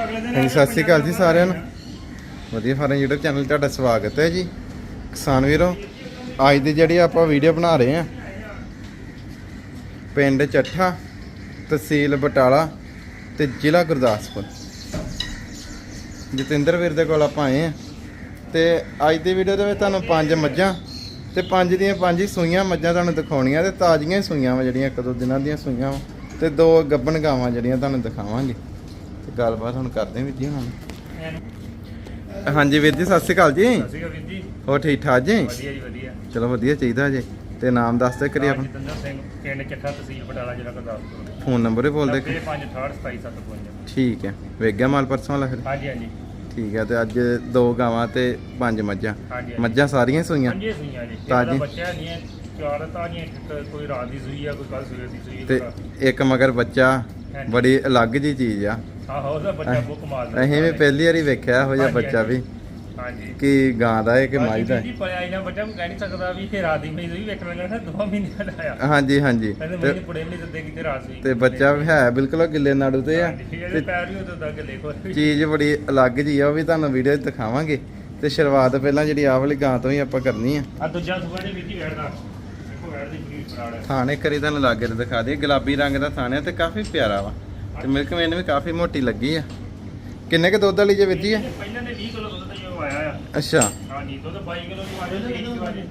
ਹਾਂਜੀ ਸਤਿ ਸ਼੍ਰੀ ਅਕਾਲ ਜੀ ਸਾਰਿਆਂ ਨੂੰ। ਵਧੀਆ ਫਾਰਮ YouTube ਚੈਨਲ ਤੁਹਾਡਾ ਸਵਾਗਤ ਹੈ ਜੀ। ਕਿਸਾਨ ਵੀਰੋ ਅੱਜ ਦੀ ਜਿਹੜੀ ਆਪਾਂ ਵੀਡੀਓ ਬਣਾ ਰਹੇ ਹਾਂ ਪਿੰਡ ਚੱਠਾ ਤਹਿਸੀਲ ਬਟਾਲਾ ਤੇ ਜ਼ਿਲ੍ਹਾ ਗੁਰਦਾਸਪੁਰ। ਜਤਿੰਦਰ ਵੀਰ ਦੇ ਕੋਲ ਆਪਾਂ ਆਏ ਹਾਂ ਤੇ ਅੱਜ ਦੀ ਵੀਡੀਓ ਦੇ ਵਿੱਚ ਤੁਹਾਨੂੰ ਪੰਜ ਮੱਝਾਂ ਤੇ ਪੰਜ ਦੀਆਂ ਪੰਜ ਹੀ ਸੂਈਆਂ ਮੱਝਾਂ ਤੁਹਾਨੂੰ ਦਿਖਾਉਣੀਆਂ ਤੇ ਤਾਜ਼ੀਆਂ ਹੀ ਸੂਈਆਂ ਵਾ ਜਿਹੜੀਆਂ ਇੱਕ ਦੋ ਦਿਨਾਂ ਦੀਆਂ ਸੂਈਆਂ ਵਾ ਤੇ ਦੋ ਗੱਬਣ ਗਾਵਾਂ ਜਿਹੜੀਆਂ ਤੁਹਾਨੂੰ ਦਿਖਾਵਾਂਗੇ। ਤੇ ਗੱਲਬਾਤ ਹੁਣ ਕਰਦੇ ਹਾਂ ਵੀਰ ਜੀ ਹੁਣ। ਹਾਂਜੀ ਵੀਰ ਜੀ ਸਤਿ ਸ਼੍ਰੀ ਅਕਾਲ ਜੀ। ਵੀਰ ਜੀ। ਹੋਰ ਠੀਕ ਠਾਕ ਜੀ? ਵਧੀਆ ਜੀ ਵਧੀਆ। ਚਲੋ ਵਧੀਆ ਚਾਹੀਦਾ ਜੀ। ਤੇ ਨਾਮ ਦੱਸ ਦੇ ਕਰੀ ਆਪਣਾ। ਜਤਿੰਦਰ ਸਿੰਘ ਪਿੰਡ ਚੱਠਾ ਤਹਿਸੀਲ ਬਟਾਲਾ ਜ਼ਿਲ੍ਹਾ ਗੁਰਦਾਸਪੁਰ। ਫੋਨ ਨੰਬਰ ਵੀ ਬੋਲ ਦੇ 9568275755 ਠੀਕ ਹੈ। ਵੇਖ ਗਿਆ ਮਾਲ ਪਰਸੋਂ ਵਾਲਾ ਫਿਰ? ਹਾਂਜੀ ਹਾਂਜੀ। ਠੀਕ ਹੈ ਤੇ ਅੱਜ ਦੋ ਗਾਵਾਂ ਤੇ ਪੰਜ ਮੱਝਾਂ। ਹਾਂਜੀ ਮੱਝਾਂ ਸਾਰੀਆਂ ਸੂਈਆਂ? ਪੰਜੇ ਸੂਈਆਂ ਜੀ। ਤਾਜ਼ੀ। ਬੱਚਾ ਨਹੀਂ ਹੈ ਚਾਰ ਤਾਜੀਆਂ ਕੋਈ ਰਾਤ ਦੀ ਸੂਈ ਆ ਕੋਈ ਕੱਲ ਸਵੇਰ ਦੀ ਸੂਈ ਤੇ ਇੱਕ ਮਗਰ ਬੱਚਾ ਹਾਂਜੀ। ਬੜੀ ਅਲੱਗ ਜੀ ਚੀਜ਼ ਆ। ਆਹੋ ਉਹਦਾ ਬੱਚਾ ਬਹੁਤ ਕਮਾਲ ਦਾ ਅਸੀਂ ਵੀ ਪਹਿਲੀ ਵਾਰੀ ਵੇਖਿਆ ਇਹੋ ਜਿਹਾ ਹਾਂਜੀ, ਬੱਚਾ ਵੀ। ਹਾਂਜੀ। ਕਿ ਗਾਂ ਦਾ ਹੈ ਕਿ ਮੱਝ ਦਾ। ਹੈ। ਜੀ ਪੜਿਆ ਇਹਨਾਂ ਬੱਚਾ ਨੂੰ ਕਹਿ ਨਹੀਂ ਸਕਦਾ ਵੀ ਇਹ ਰਾਤ ਦੀ ਸੂਈ ਵੀ ਵੇਖਣ ਲੱਗਾ ਦੋ ਮਹੀਨੇ ਦਾ ਆਇਆ। ਹਾਂਜੀ ਹਾਂਜੀ। ਕਹਿੰਦੇ ਤੇ ਮੈਨੂੰ ਪੁੜੇ ਨਹੀਂ ਦਿੰਦੇ ਕਿਤੇ ਰਾਤ ਸੂਈ ਤੇ ਬੱਚਾ ਵੀ ਹੈ ਬਿਲਕੁਲ ਗਿੱਲੇ ਨਾੜੂ ਤੇ ਆ। ਇਹਦੇ ਤੇ ਪੈਰ ਵੀ ਉਦੋਂ ਤੱਕ ਦੇਖੋ ਚੀਜ਼ ਬੜੀ ਅਲੱਗ ਜੀ ਆ ਉਹ ਵੀ ਤੁਹਾਨੂੰ ਵੀਡੀਓ 'ਚ ਦਿਖਾਵਾਂਗੇ। ਤੇ ਸ਼ੁਰੂਆਤ ਪਹਿਲਾਂ ਜਿਹੜੀ ਆਹ ਵਾਲੀ ਗਾਂ ਤੋਂ ਹੀ ਆਪਾਂ ਕਰਨੀ ਆ। ਆ ਦੂਜਾ ਸੁਬਾ ਦੇ ਵਿੱਚ ਹੀ ਦੇਖੋ ਦੀ ਪੂਰੀ ਹੈ। ਥਾਣੇ ਕਰੀ ਤੁਹਾਨੂੰ ਲਾਗੇ ਤੇ ਦਿਖਾ ਦਈਏ। ਗੁਲਾਬੀ ਰੰਗ ਦਾ ਥਾਣ ਤੇ ਕਾਫੀ ਪਿਆਰਾ ਵਾ। ਤੇ ਮਿਲਕ ਮੇਨ ਵੀ ਕਾਫੀ ਮੋਟੀ ਲੱਗੀ ਆ। ਕਿੰਨੇ ਕ ਦੁੱਧ ਵਾਲੀ ਜੇ ਵਿੱਜੀ ਆ? ਪਹਿਲਾਂ ਦੇ 20 ਕਿਲੋ ਦੁੱਧ ਦਾ ਜੋ ਆਇਆ ਆ। ਅੱਛਾ। ਹਾਂਜੀ ਦੁੱਧ 22 ਕਿਲੋ ਦੀ ਵਾਜੇ 23 ਦੀ ਵਾਜੇ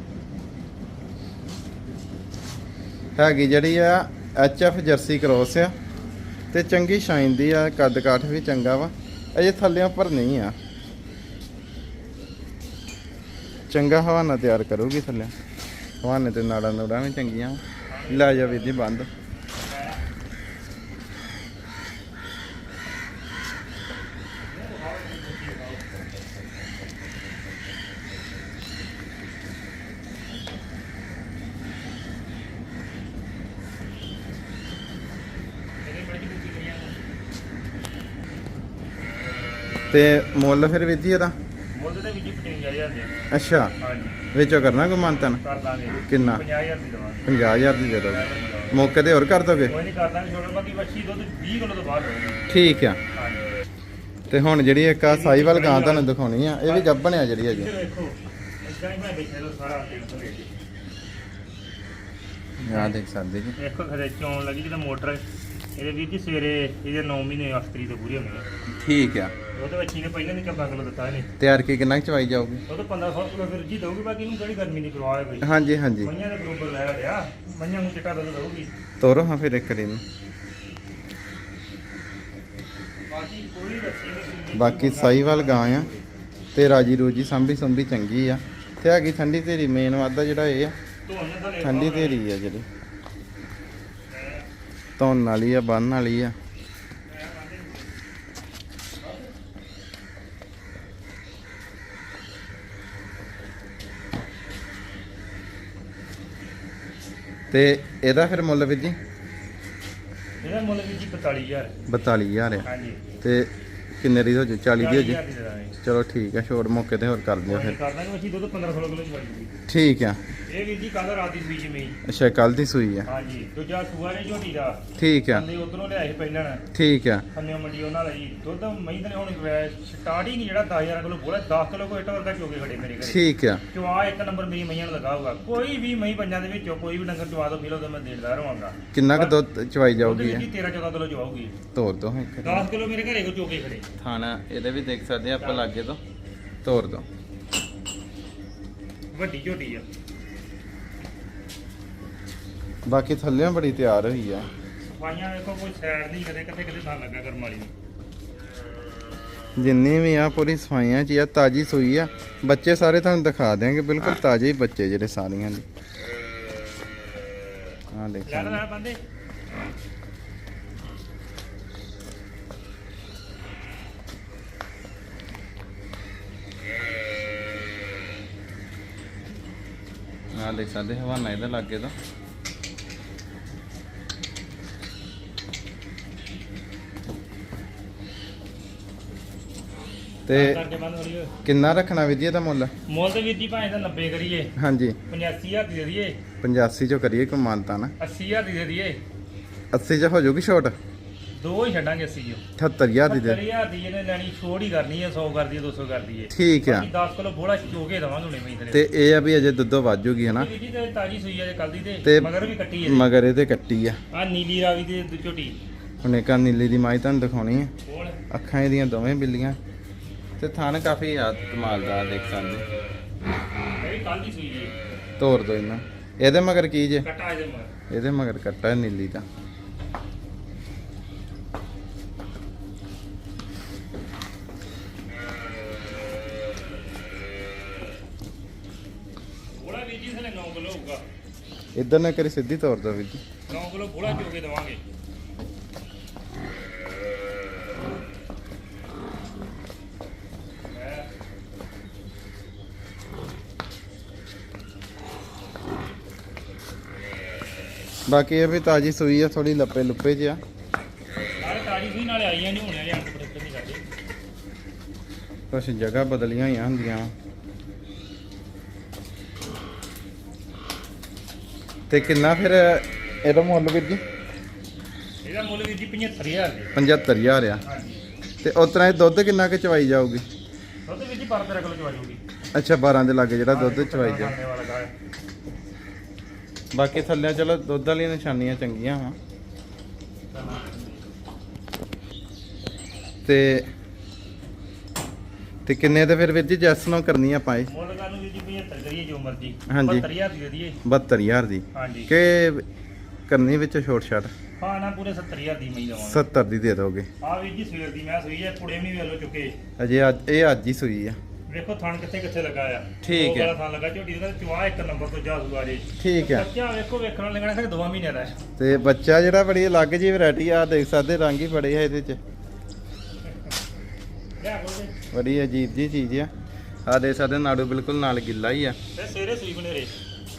ਹੈਗੀ ਜਿਹੜੀ ਆ ਐਚ ਐਫ ਜਰਸੀ ਕ੍ਰੋਸ ਆ। ਤੇ ਚੰਗੀ ਸ਼ਾਈਨ ਦੀ ਆ ਕੱਦ ਕਾਠ ਵੀ ਚੰਗਾ ਵਾ। ਅਜੇ ਥੱਲਿਆਂ ਪਰ ਨਹੀਂ ਆ। ਚੰਗਾ ਹਵਾਨਾ ਤਿਆਰ ਕਰੂਗੀ ਥੱਲੇ। ਹਵਾਨੇ ਤੇ ਨਾੜਾਂ ਨੂੜਾਂ ਵੀ ਚੰਗੀਆਂ ਲੈ ਜਾ ਵੀਰ ਜੀ ਬੰਦ। ਤੇ ਮੁੱਲ ਫਿਰ ਵੀਰ ਜੀ ਇਹਦਾ? ਮੁੱਲ ਦੇ ਵਿੱਚ 55000 ਦੇ ਅੱਛਾ। ਹਾਂਜੀ। ਵਿੱਚੋਂ ਕਰਨਾ ਕੋਈ ਮੰਤਨ ਕਰ ਦਾਂਗੇ ਕਿੰਨਾ? 50000 ਦੀ ਦਵਾਂਗੇ। 50000 ਦੀ ਦੇ ਮੌਕੇ ਤੇ ਹੋਰ ਕਰ ਦੋਗੇ? ਕੋਈ ਨਹੀਂ ਕਰ ਦਾਂਗੇ ਛੋਟਾ ਬਾਕੀ ਵੱਛੀ ਦੁੱਧ 20 ਕਿਲੋ ਤੋਂ ਬਾਹਰ ਹੋਊਗੀ। ਠੀਕ ਆ। ਤੇ ਹੁਣ ਜਿਹੜੀ ਇੱਕ ਆ ਸਾਈਵਾਲ ਗਾਂ ਤੁਹਾਨੂੰ ਦਿਖਾਉਣੀ ਆ ਇਹ ਵੀ ਗੱਭਣ ਆ ਜਿਹੜੀ ਅਜੇ ਇਦਾਂ ਹੀ ਮੈਂ ਲੋ ਸਾਰਾ ਆ ਦੇਖ ਸਕਦੇ ਜੀ। ਵੇਖੋ ਖਰੇ ਚੋਣ ਲੱਗੀ ਜਦੋਂ ਮੋਟਰ ਇਹਦੇ ਵੀਰ ਜੀ ਸਵੇਰੇ ਇਹਦੇ 9 ਮਹੀਨੇ ਅਸਤਰੀ ਤੋਂ ਪੂਰੀ ਹੋਣੀ ਠੀਕ ਆ। ਉਹਦੇ ਵਿੱਚ ਇਹਨੇ ਪਹਿਲਾਂ ਨਹੀਂ ਕੱਬਾ ਕਿਲੋ ਦਿੱਤਾ ਇਹਨੇ। ਤਿਆਰ ਕੀ ਕਿੰਨਾ ਕੁ ਚਵਾਈ ਜਾਊਗੀ? ਉਹ ਤਾਂ 1500 ਕਿਲੋ ਫਿਰ ਜੀ ਦਊਗੀ ਬਾਕੀ ਇਹਨੂੰ ਕਿਹੜੀ ਗਰਮੀ ਦੀ ਪਰਵਾਹ ਹੈ ਕੋਈ ਹਾਂਜੀ ਹਾਂਜੀ। ਮਈਆਂ ਦੇ ਬਰੋਬਰ ਲੈ ਰਿਹਾ ਮਈਆਂ ਨੂੰ ਚਿੱਟਾ ਦੁੱਧ ਦਊਗੀ। ਤੋਰੋ ਹਾਂ ਫਿਰ ਇੱਕ ਦਿਨ। ਬਾਕੀ ਕੋਈ ਰੱਸੀ ਨਹੀਂ ਬਾਕੀ ਸਾਈਵਾਲ ਗਾਂ ਆ ਤੇ ਰਾਜੀ ਰੋਜੀ ਸੰਭੀ ਸੰਭੀ ਚੰਗੀ ਆ। ਤੇ ਹੈਗੀ ਠੰਡੀ ਤੇਰੀ ਮੇਨ ਵਾਦਾ ਜਿਹੜਾ ਇਹ ਆ। ਠੰਡੀ ਤੇਰੀ ਆ ਜਿਹੜੀ। ਧੌਣ ਵਾਲੀ ਆ ਬੰਨ ਵਾਲੀ ਆ। ਤੇ ਇਹਦਾ ਫਿਰ ਮੁੱਲ ਵੀਰ ਜੀ? ਇਹਦਾ ਮੁੱਲ ਵੀ ਜੀ 45000 42000 ਆ। ਹਾਂਜੀ। ਤੇ ਕਿੰਨੇ ਦੀ ਹੋ ਜੂ? 40 ਦੀ ਹੋ ਜੂ? 40000 ਦੀ ਦੇ ਦਾਂਗੇ। ਚਲੋ ਠੀਕ ਆ ਛੋੜ ਮੌਕੇ ਤੇ ਹੋਰ ਕਰ ਦਿਓ ਫਿਰ। ਕਰ ਦਾਂਗੇ ਅਸੀਂ ਦੁੱਧ 15 16 ਕਿਲੋ ਦੀ ਬਣ ਠੀਕ ਆ। ਇਹ ਵੀਰ ਜੀ ਕੱਲ ਰਾਤ ਦੀ ਸੂਈ ਚ ਮਈ ਅੱਛਾ ਕੱਲ ਦੀ ਸੂਈ ਆ। ਹਾਂਜੀ ਦੂਜਾ ਸੂਆ ਨੇ ਝੋਟੀ ਦਾ। ਠੀਕ ਆ। ਕੰਦੇ ਉਧਰੋਂ ਲਿਆਏ ਸੀ ਪਹਿਲਾਂ। ਠੀਕ ਆ। ਖੰਨੇ ਮੰਡੀ ਉਹਨਾਂ ਦਾ ਜੀ। ਦੁੱਧ ਮਈ ਦੇ ਹੁਣ ਸਟਾਰਟਿੰਗ ਜਿਹੜਾ 10000 ਕਿਲੋ ਬੋਲਾ 10 ਕਿਲੋ ਕੋਈ ਇੱਟ ਵਰਗਾ ਚੋਗੇ ਖੜੇ ਮੇਰੇ ਘਰੇ। ਠੀਕ ਆ। ਚਵਾ ਇੱਕ ਨੰਬਰ ਮੇਰੀ ਮਈਆਂ ਨੂੰ ਲਗਾ ਹੋਊਗਾ। ਕੋਈ ਵੀ ਮਈ ਪੰਜਾਂ ਦੇ ਵਿੱਚੋਂ ਕੋਈ ਵੀ ਡੰਗਰ ਚਵਾ ਦੋ ਮਿਲੋ ਤਾਂ ਮੈਂ ਦੇਣਦਾਰ ਰਹਾਂਗਾ। ਕਿੰਨਾ ਕੁ ਦੁੱਧ ਚਵਾਈ ਉਹਦੇ ਜਾਊਗੀ ਵਿੱਚ 13 14 ਕਿਲੋ ਚਵਾਉਗੀ ਤੋਰ ਦੋ ਇੱਕ 10 ਕਿਲੋ ਮੇਰੇ ਘਰੇ ਕੋ ਚੋਗੇ ਖੜੇ। ਥਾਣਾ ਇਹਦੇ ਵੀ ਦੇਖ ਸਕਦੇ ਆ ਆਪਾਂ ਲਾਗੇ ਤੋਂ। ਤੋਰ ਦੋ। ਵੱਡੀ ਝੋਟੀ ਆ। ਬਾਕੀ ਥੱਲਿਓਂ ਬੜੀ ਤਿਆਰ ਹੋਈ ਆ। ਸਫਾਈਆਂ ਵੇਖੋ ਕੋਈ ਸਾਈਡ ਨਹੀਂ ਕਦੇ ਕਿਤੇ ਕਿਤੇ ਥਾਂ ਲੱਗਾ ਕਰਮ ਵਾਲੀ ਨੂੰ। ਜਿੰਨੀ ਵੀ ਆ ਪੂਰੀ ਸਫਾਈਆਂ ਚ ਆ ਤਾਜੀ ਸੂਈ ਆ। ਬੱਚੇ ਸਾਰੇ ਤੁਹਾਨੂੰ ਦਿਖਾ ਦਿਆਂਗੇ ਬਿਲਕੁਲ ਤਾਜ਼ੇ ਹੀ ਬੱਚੇ ਜਿਹੜੇ ਸਾਰੀਆਂ ਦੇ ਆ ਦੇਖ ਲੈ ਸਕਦੇ ਲੈ ਬੰਦੇ। ਆ ਦੇਖ ਸਕਦੇ ਹਵਾਨਾ ਇਹਦੇ ਲਾਗੇ ਤੋਂ। ਤੇ ਕਰਕੇ ਬੰਦ ਹੋ ਰਹੀ ਓਏ ਕਿੰਨਾ ਰੱਖਣਾ ਵਿਧੀ ਇਹਦਾ ਮੁੱਲ? ਮੁੱਲ ਤੇ ਵੀਰ ਜੀ ਭਾਵੇਂ ਤਾਂ 90 ਕਰੀਏ। ਹਾਂਜੀ। 85000 ਦੀ ਦੇ ਦਈਏ। 85 ਚੋਂ ਕਰੀਏ ਕੋਈ ਮਾਨਤਾ ਨਾ। 80000 ਦੀ ਦੇ ਦਈਏ। 80 ਚ ਹੋ ਜਾਊਗੀ ਛੋਟ? ਦੋ ਹੀ ਛੱਡਾਂਗੇ ਅਸੀਂ ਜੋ 78000 ਦੀ ਦੇ। 70000 ਦੀ ਇਹਨੇ ਲੈਣੀ ਛੋੜ ਹੀ ਕਰਨੀ ਹੈ 100 ਕਰਦੀ ਹੈ 200 ਕਰਦੀ ਹੈ। ਠੀਕ ਆ। 10 ਕਿਲੋ ਬੋਲਾ ਚੋਕੇ ਦਵਾਂਗੇ ਹੁਣੇ ਮਹੀਂ ਤੇ ਇਹ ਆ ਵੀ ਅਜੇ ਦੁੱਧੋਂ ਵਾਜੂਗੀ ਹਨਾ? ਜੀ ਤੇ ਤਾਜੀ ਸੂਈ ਹੈ ਕੱਲ ਦੀ ਤੇ ਮਗਰ ਵੀ ਕੱਟੀ ਹੈ ਮਗਰ ਇਹਦੇ ਕੱਟੀ ਆ। ਆ ਨੀਲੀ ਰਾਵੀ ਦੀ ਝੋਟੀ। ਹੁਣ ਇੱਕ ਆਹ ਨੀਲੀ ਦੀ ਮਾਈ ਤੁਹਾਨੂੰ ਦਿਖਾਉਣੀ ਆ। ਕੋਲ ਅੱਖਾਂ ਇਹਦੀਆਂ ਦੋਵੇਂ ਬਿੱਲੀਆਂ। ਤੇ ਥਣ ਕਾਫੀ ਆ ਦੇਖ ਸਕਦੇ ਕੱਲ ਦੀ ਸੂਈ ਹੈ ਤੋਰ ਦੋ ਇਹਨਾਂ। ਇਹਦੇ ਮਗਰ ਕੀ ਜੇ? ਕੱਟਾ ਇਹਦੇ ਮਗਰ। ਇਹਦੇ ਮਗਰ ਕੱਟਾ ਨੀਲੀ ਦਾ। ਬੋਲਾ ਵੀ ਜੀ ਥਲੇ 9 ਕਿਲੋ ਹੋਊਗਾ। ਇਧਰ ਨਾ ਕਰੀ ਸਿੱਧੀ ਤੋਰ ਦੋ ਵੀਰ ਜੀ। 9 ਕਿਲੋ ਬੋਲਾ ਚੋਕੇ ਦਵਾਂਗੇ। ਬਾਕੀ ਇਹ ਵੀ ਤਾਜੀ ਸੂਈ ਆ ਥੋੜੀ ਲੱਪੇ ਲੁੱਪੇ ਜਿਹਾ ਨਾਲੇ ਤਾਜੀ ਸੂਈ ਨਾਲੇ ਆਈਆਂ ਨਹੀਂ ਹੋਣੀਆਂ ਜਾਂ ਪ੍ਰੋਡਕਟ ਨਹੀਂ ਕਰਦੇ ਕੁਛ ਜਗ੍ਹਾ ਬਦਲੀਆਂ ਹੋਈਆਂ ਹੁੰਦੀਆਂ। ਤੇ ਕਿੰਨਾ ਫਿਰ ਇਹਦਾ ਮੁੱਲ ਵੀਰ ਜੀ? ਇਹਦਾ ਮੁੱਲ ਵੀ ਜੀ 75000 ਦੇ 75000 ਆ। ਹਾਂਜੀ। ਤੇ ਉਸ ਤਰ੍ਹਾਂ ਇਹ ਦੁੱਧ ਕਿੰਨਾ ਕੁ ਚਵਾਈ ਜਾਊਗੀ? ਦੁੱਧ ਵੀ ਜੀ 12 13 ਕਿਲੋ ਚਵਾਜੂਗੀ ਅੱਛਾ 12 ਦੇ ਲਾਗੇ ਜਿਹੜਾ ਦੁੱਧ ਚਵਾਈ ਜਾ। ਬਾਕੀ ਥੱਲੇ ਚਲੋ ਦੁੱਧ ਵਾਲੀਆਂ ਨਿਸ਼ਾਨੀਆਂ ਚੰਗੀਆਂ ਵਾ। ਤੇ ਤੇ ਕਿੰਨੇ ਤੇ ਫਿਰ ਵੀਰ ਜੀ ਜੈਸ ਨੂੰ ਕਰਨੀ ਆ ਇਹ? ਮੁੱਲ ਦਾ ਨੂੰ ਵੀ ਜੀ 75 ਕਰੀਏ ਜੋ ਮਰਜ਼ੀ। ਹਾਂਜੀ। 72000 ਦੀ ਦੇ ਦਈਏ। 72000 ਦੀ। ਹਾਂਜੀ। ਕਿ ਕਰਨੀ ਵਿੱਚ ਛੋਟ ਛਾਟ? ਹਾਂ ਨਾ ਪੂਰੇ 70000 ਦੀ ਮੈਂ ਦਵਾਂਗਾ 70 ਦੀ ਦੇ ਦੋਗੇ। ਆ ਵੀ ਜੀ ਸਵੇਰ ਦੀ ਮੈਂ ਸੂਈ ਹੈ ਕੁੜੇ ਵੀ ਨਹੀਂ ਵੇਲੋ ਚੁੱਕੇ। ਅਜੇ ਅੱਜ ਇਹ ਅੱਜ ਹੀ ਸੂਈ ਆ। ਵੇਖੋ ਥਣ ਕਿੱਥੇ ਕਿੱਥੇ ਲੱਗਾ ਆ। ਠੀਕ ਦੋ ਹੈ। ਥਣ ਲੱਗਾ ਝੋਟੀ ਦਾ ਚਵਾ ਇੱਕ ਨੰਬਰ ਤੋਂ ਜਾ ਸੂਆ ਜੀ। ਠੀਕ ਆ ਬੱਚਾ ਵੇਖੋ ਵੇਖਣ ਲੱਗਣਾ ਕਿ ਦੋ ਮਹੀਨੇ ਦਾ ਹੈ। ਤੇ ਬੱਚਾ ਜਿਹੜਾ ਬੜੀ ਅਲੱਗ ਜੀ ਵੈਰਾਈਟੀ ਆ ਦੇਖ ਸਕਦੇ ਰੰਗ ਹੀ ਬੜੇ ਆ ਇਹਦੇ ਚ। ਬੜੀ ਅਜੀਬ ਜੀ ਚੀਜ਼ ਆ। ਆ ਦੇਖ ਸਕਦੇ ਨਾੜੂ ਬਿਲਕੁਲ ਨਾਲ ਗਿੱਲਾ ਹੀ ਆ। ਤੇ ਸਵੇਰੇ ਸੂਈ ਬਨੇਰੇ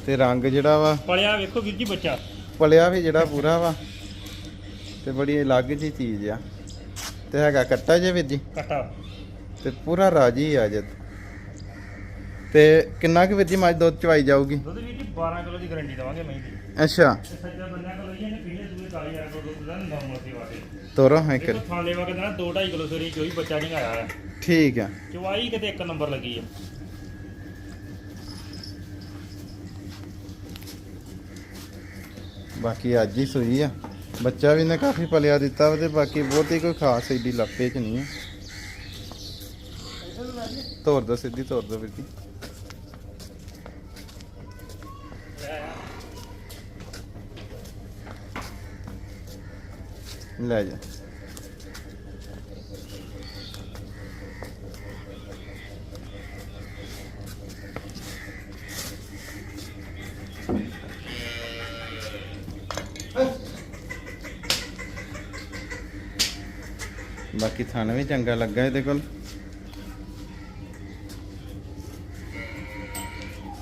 ਤੇ ਰੰਗ ਜਿਹੜਾ ਵਾ ਪਲਿਆ ਵੇਖੋ ਵੀਰ ਜੀ ਬੱਚਾ। ਪਲਿਆ ਵੀ ਜਿਹੜਾ ਪੂਰਾ ਵਾ ਤੇ ਬੜੀ ਅਲੱਗ ਜੀ ਚੀਜ਼ ਆ। ਤੇ ਹੈਗਾ ਕੱਟਾ ਜੇ ਵੀਰ ਜੀ। ਕਟਾ। ਤੇ ਪੂਰਾ ਰਾਜੀ ਆ ਜਦ ਤੇ ਕਿੰਨਾ ਕੁ ਵੀਰ ਜੀ ਮੱਝ ਦੁੱਧ ਚਵਾਈ ਜਾਊਗੀ? ਦੁੱਧ ਵੀਰ ਜੀ 12 ਕਿਲੋ ਦੀ ਗਾਰੰਟੀ ਦਵਾਂਗੇ ਮੈਂ ਅੱਛਾ। ਤੇ ਸੱਜਾ ਬੰਦਿਆਂ ਕੋਲ ਇਹਨੇ ਪੀਲੇ ਦੂਏ ਕਾਲੀ ਆ ਕੋਲ ਦੁੱਧ ਦਾ ਨੌ ਮਸੀ ਵਾਟੇ ਤੋਰੋ ਹੈ ਦੇਖੋ ਕਰ ਥਾਂ ਲੈਵਾ ਕੇ ਦੇਣਾ 2.5 ਕਿਲੋ ਸਵੇਰੇ ਕੋਈ ਬੱਚਾ ਨਹੀਂ ਆਇਆ। ਹੈ ਠੀਕ ਆ। ਚਵਾਈ ਕਿਤੇ ਇੱਕ ਨੰਬਰ ਲੱਗੀ ਆ। ਬਾਕੀ ਅੱਜ ਹੀ ਸੂਈ ਆ। ਬੱਚਾ ਵੀ ਨੇ ਕਾਫੀ ਪਲਿਆ ਦਿੱਤਾ ਤੇ ਬਾਕੀ ਬਹੁਤੀ ਕੋਈ ਖਾਸ ਏਡੀ ਲੱਪੇ ਚ ਨਹੀਂ ਆ। ਤੋਰ ਦੋ ਸਿੱਧੀ ਤੋਰ ਦੋ ਵੀਰ ਜੀ। ਲੈ ਜਾ। ਬਾਕੀ ਥਣ ਵੀ ਚੰਗਾ ਲੱਗਾ ਇਹਦੇ ਕੋਲ।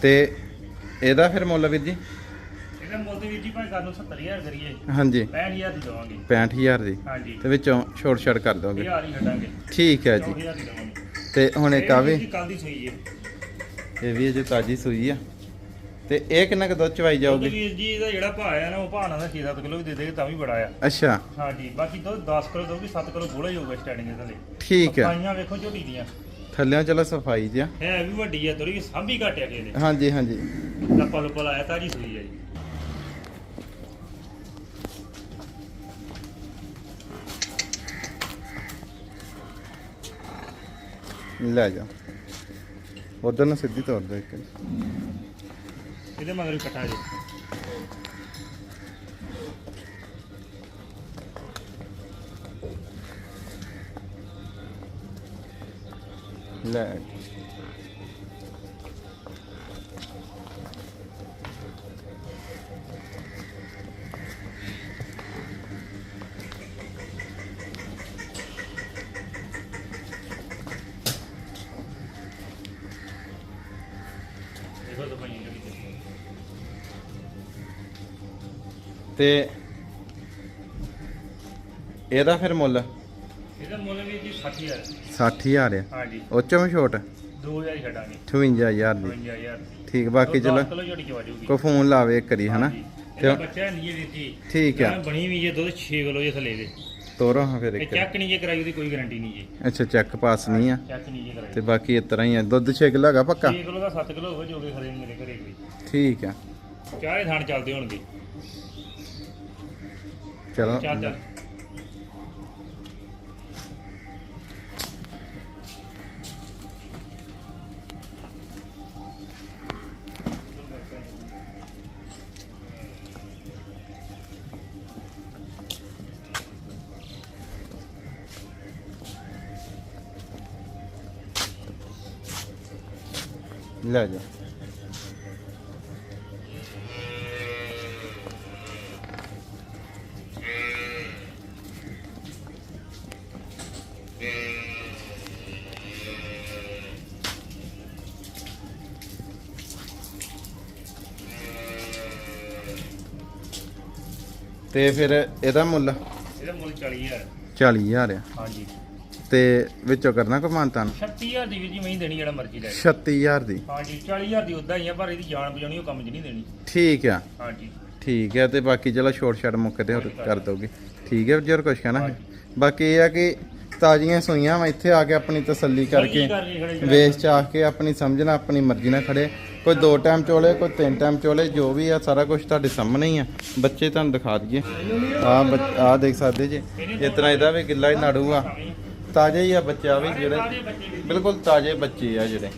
ਤੇ ਇਹਦਾ ਫਿਰ ਮੁੱਲ ਵੀਰ ਜੀ? ਇਹਦਾ ਮੁੱਲ ਤੇ ਵੀਰ ਜੀ ਭਾਵੇਂ ਕਰ ਲਓ 70000 ਕਰੀਏ ਹਾਂਜੀ। 65000 ਦੀ ਦਵਾਂਗੇ। 65000 ਦੀ? ਹਾਂਜੀ। ਤੇ ਵਿੱਚੋਂ ਛੋਟ ਛੜ ਕਰ ਦੋਗੇ? 1000 ਹੀ ਛੱਡਾਂਗੇ ਠੀਕ ਹੈ ਜੀ। 4000 ਦੀ ਦਵਾਂਗੇ। ਤੇ ਹੁਣ ਇੱਕ ਆ ਵੀ ਕੱਲ ਦੀ ਸੂਈ ਹੈ। ਇਹ ਵੀ ਅਜੇ ਤਾਜੀ ਸੂਈ ਆ। ਤੇ ਇਹ ਕਿੰਨਾ ਕੁ ਦੁੱਧ ਚਵਾਈ ਜਾਊਗੀ? ਵੀਰ ਜੀ ਇਹਦਾ ਜਿਹੜਾ ਭਾਅ ਆ ਨਾ ਉਹ ਭਾਅ ਨਾਲ 6-7 ਕਿਲੋ ਵੀ ਦੇ ਦੇਗੇ ਤਾਂ ਵੀ ਬੜਾ ਆ। ਅੱਛਾ। ਹਾਂਜੀ ਬਾਕੀ ਦੁੱਧ 10 ਕਿਲੋ ਦੋਗੀ 7 ਕਿਲੋ ਬੋਲਾ ਹੀ ਹੋਊਗਾ ਸਟਾਰਟਿੰਗ ਇਹਦੇ ਲਈ। ਠੀਕ ਹੈ। ਪਾਈਆਂ ਵੇਖੋ ਝੋਟੀ ਦੀਆਂ। ਥੱਲਿਆਂ ਚਲੋ ਸਫ਼ਾਈ ਜਿਆ ਹੈ ਵੀ ਵੱਡੀ ਆ ਥੋੜੀ ਸਾਂਭੀ ਘੱਟ ਆ ਕਿਸੇ ਹਾਂਜੀ ਹਾਂਜੀ। ਲੱਪਾ ਲੁੱਪਾ ਲਾਇਆ ਤਾਜੀ ਸੂਈ ਆ ਜੀ। ਲੈ ਜਾ। ਉਧਰ ਨੂੰ ਸਿੱਧੀ ਤੋਰ ਦੋ ਇੱਕ। ਇਹਦੇ ਮਗਰ ਵੀ ਕੱਟਾ ਜੀ ਲੈ। ਤੇ ਇਹਦਾ ਫਿਰ ਮੁੱਲ? ਇਹਦਾ ਮੁੱਲ ਵੀ ਜੀ 60000 60000 ਆ? ਹਾਂਜੀ। ਉਹ ਚੋਂ ਵੀ ਛੋਟ 2000 ਹੀ ਛੱਡਾਂਗੇ। 58000 ਦੀ। 55000 ਠੀਕ ਬਾਕੀ ਚਲੋ। ਕਿਲੋ ਝੋਟੀ ਚ ਵਾਜੂਗੀ ਕੋ ਫੋਨ ਲਾਵੇ ਇੱਕ ਵਾਰੀ ਹਨਾ? ਤੇ ਬੱਚਾ ਨਹੀਂ ਹੈ ਜੀ ਠੀਕ ਆ। ਬਣੀ ਵੀ ਜੇ ਦੁੱਧ 6 ਕਿਲੋ ਜੇ ਥੱਲੇ ਦੇ। ਤੋਰੋ ਹਾਂ ਫਿਰ ਇੱਕ। ਚੈੱਕ ਨਹੀਂ ਜੇ ਕਰਾਈ ਉਹਦੀ ਕੋਈ ਗਾਰੰਟੀ ਨਹੀਂ ਜੀ। ਅੱਛਾ ਚੈੱਕ ਪਾਸ ਨਹੀਂ ਆ। ਚੈੱਕ ਨਹੀਂ ਜੇ ਕਰਾਈ। ਤੇ ਬਾਕੀ ਇਸ ਤਰ੍ਹਾਂ ਹੀ ਆ। ਦੁੱਧ 6 ਕਿਲੋ ਹੈਗਾ ਪੱਕਾ? 6 ਕਿਲੋ ਦਾ 7 ਕਿਲੋ ਹੋਵੇ ਜੋ ਕਿ ਖਰੇ ਮੇਰੇ ਘਰੇ ਕੋਈ ਠੀਕ ਆ। ਚਾਰੇ ਥਾਣ ਚੱਲਦੇ ਹੋਣਗੇ। ਚਲੋ ਚੱਲ ਚੱਲ ਤੇ ਫਿਰ ਇਹਦਾ ਮੁੱਲ? ਇਹਦਾ ਮੁੱਲ 40000 40000 ਆ। ਹਾਂਜੀ। ਤੇ ਵਿੱਚੋਂ ਕਰਨਾ ਕੋ ਮਾਨਤਾਨ? 36000 ਦੀ ਵੀ ਜੀ ਮੈਂ ਦੇਣੀ ਜਿਹੜਾ ਮਰਜ਼ੀ ਲੈ 36000 ਦੀ। ਹਾਂਜੀ 40000 ਦੀ ਉਦਾਂ ਹੀ ਆ ਪਰ ਇਹਦੀ ਜਾਨ ਬਚਾਉਣੀ ਉਹ ਕੰਮ 'ਚ ਨਹੀਂ ਦੇਣੀ। ਠੀਕ ਆ। ਹਾਂਜੀ। ਠੀਕ ਹੈ ਤੇ ਬਾਕੀ ਚਲੋ ਛੋਟ ਛਾਟ ਮੁੱਕ ਤੇ ਹੋਰ ਕਰ ਦੋਗੇ। ਠੀਕ ਹੈ ਜਰ ਕੁਛ ਕਹਿਣਾ? ਬਾਕੀ ਇਹ ਆ ਕਿ ਤਾਜ਼ੀਆਂ ਸੂਈਆਂ ਵਾ ਇੱਥੇ ਆ ਕੇ ਆਪਣੀ ਤਸੱਲੀ ਕਰਕੇ ਜਿਹੜਾ- ਵੇਚ ਚਾਹ ਕੇ ਆਪਣੀ ਸਮਝਣਾ ਆਪਣੀ ਮਰਜ਼ੀ ਨਾਲ ਖੜੇ। ਕੋਈ ਦੋ ਟਾਈਮ ਚੋਲੇ, ਕੋਈ ਤਿੰਨ ਟਾਈਮ ਚੋਲੇ, ਜੋ ਵੀ ਆ, ਸਾਰਾ ਕੁਝ ਤੁਹਾਡੇ ਸਾਹਮਣੇ ਹੀ ਆ। ਬੱਚੇ ਤੁਹਾਨੂੰ ਦਿਖਾ ਦਈਏ। ਆ ਆ ਦੇਖ ਸਕਦੇ ਜੀ। ਇਸ ਤਰ੍ਹਾਂ ਇਹਦਾ ਵੀ ਗਿੱਲਾ ਹੀ ਨਾੜੂ ਆ। ਤਾਜ਼ੇ ਹੀ ਆ ਬੱਚਾ ਵੀ ਜਿਹੜੇ। ਬਿਲਕੁਲ ਤਾਜ਼ੇ ਬੱਚੇ ਆ ਜਿਹੜੇ।